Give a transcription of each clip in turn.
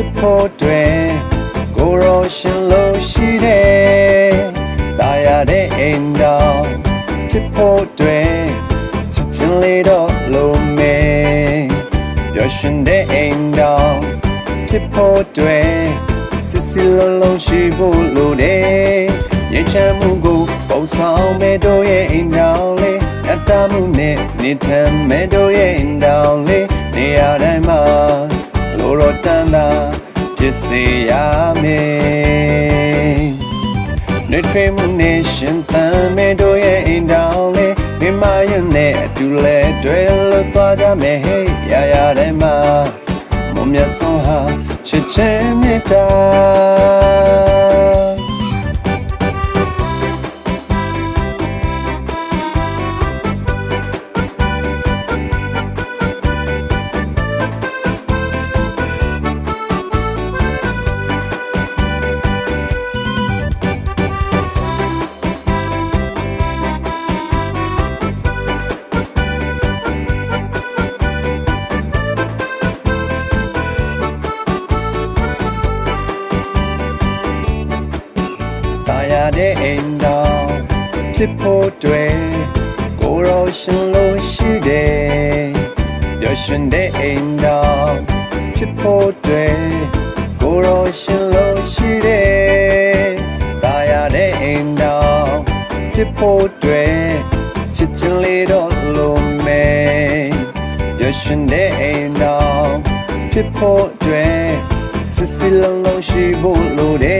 ရှင်တဲ့အိမ်တော်ဖြစ်ဖို့တွင်ကိုရောရှင်လို့ရှိတယ်တာယာတဲ့အိမ်တော်ဖြစ်ဖို့တွင်ချစ်ချင်းလေးတော့လို့မေပျော်ရွှင်တဲ့အိမ်တော်ဖြစ်ဖို့တွင်စစ်စစ်လုံးလုံးရှိဖို့လိုတယ်ရင်ချမ်းမှုကိုပုံဆောင်မဲ့တို့ရဲ့အိမ်တော်လေးအတ္တမှုနဲ့နေထမ်းမဲ့တို့ရဲ့အိမ်တော် ဖြစ်စေရမယ်နေထွေးမှုနဲ့ရှင်သန်မဲ့တို့ရဲ့အိမ်တောင်လေးမိမယနဲ့အတူလဲတွေ့လို့သွားကြမယ်ဟေးရရတဲ့မှာမုံမြတ်ဆုံးဟာချစ်ချင်းမြတ်တာ တာယာတဲ့အိမ်တော်ဖြစ်ဖို့တွေ့ကိုရောရှင်လို့ရှိတယ်ပျော်ရွှင်တဲ့အိမ်တော်ဖြစ်ဖို့တွေ့ကိုရောရှင်လို့ရှိတယ်တာယာတဲ့အိမ်တော်ဖြစ်ဖို့တွေ့ချစ်ချင်လေးတော့လို့မဲပျော်ရွှင်တဲ့အိမ်တော်ဖြစ်ဖို့တွေ့စစ်စစ်လုံးလုံးရှိဖို့လိုတယ်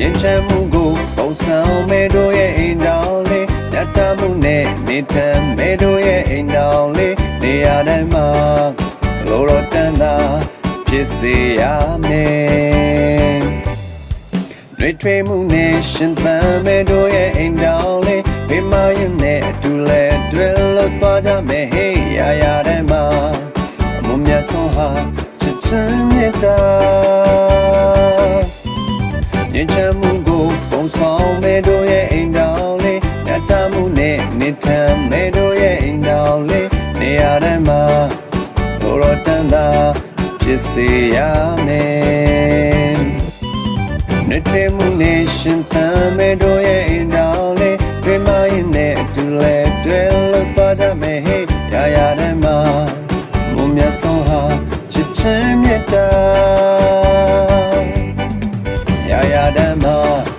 ရင်ချမ်းမှုကိုပုံဆောင်မဲ့တို့ရဲ့အိမ်တော်လေးညတမှုနဲ့နေထမ်းမဲ့တို့ရဲ့အိမ်တော်လေးနေရာတိုင်းမှာလိုတော့တန်တာဖြစ်စေရမယ်တွေထွေးမှုနဲ့ရှင်သန်မဲ့တို့ရဲ့အိမ်တော်လေးမိမယနဲ့အတူလဲတွေ့လို့သွားကြမယ်ဟေးရာရာတိုင်းမှာအမုံမြတ်ဆုံးဟာချစ်ချင်မြတ်တာ ရင်ချမ်းမှုကိုပုံဆောင်မဲ့တို့ရဲ့အိမ်တော်လေးညတမှုနဲ့နေထမ်းမဲ့တို့ရဲ့အိမ်တော်လေးနေရာတိုင်းမှာကိုရောတန်တာဖြစ်စေရမယ်နေထမှုနဲ့ရှင်သန်မဲ့တို့ရဲ့အိမ်တော်လေးပြမရင်နဲ့အတူလဲတွေ့လို့သွားကြမယ်ဟေးရာရာတိုင်းမှာမုံမြတ်ဆုံးဟာချစ်ချင်းမြတ်တာ Adama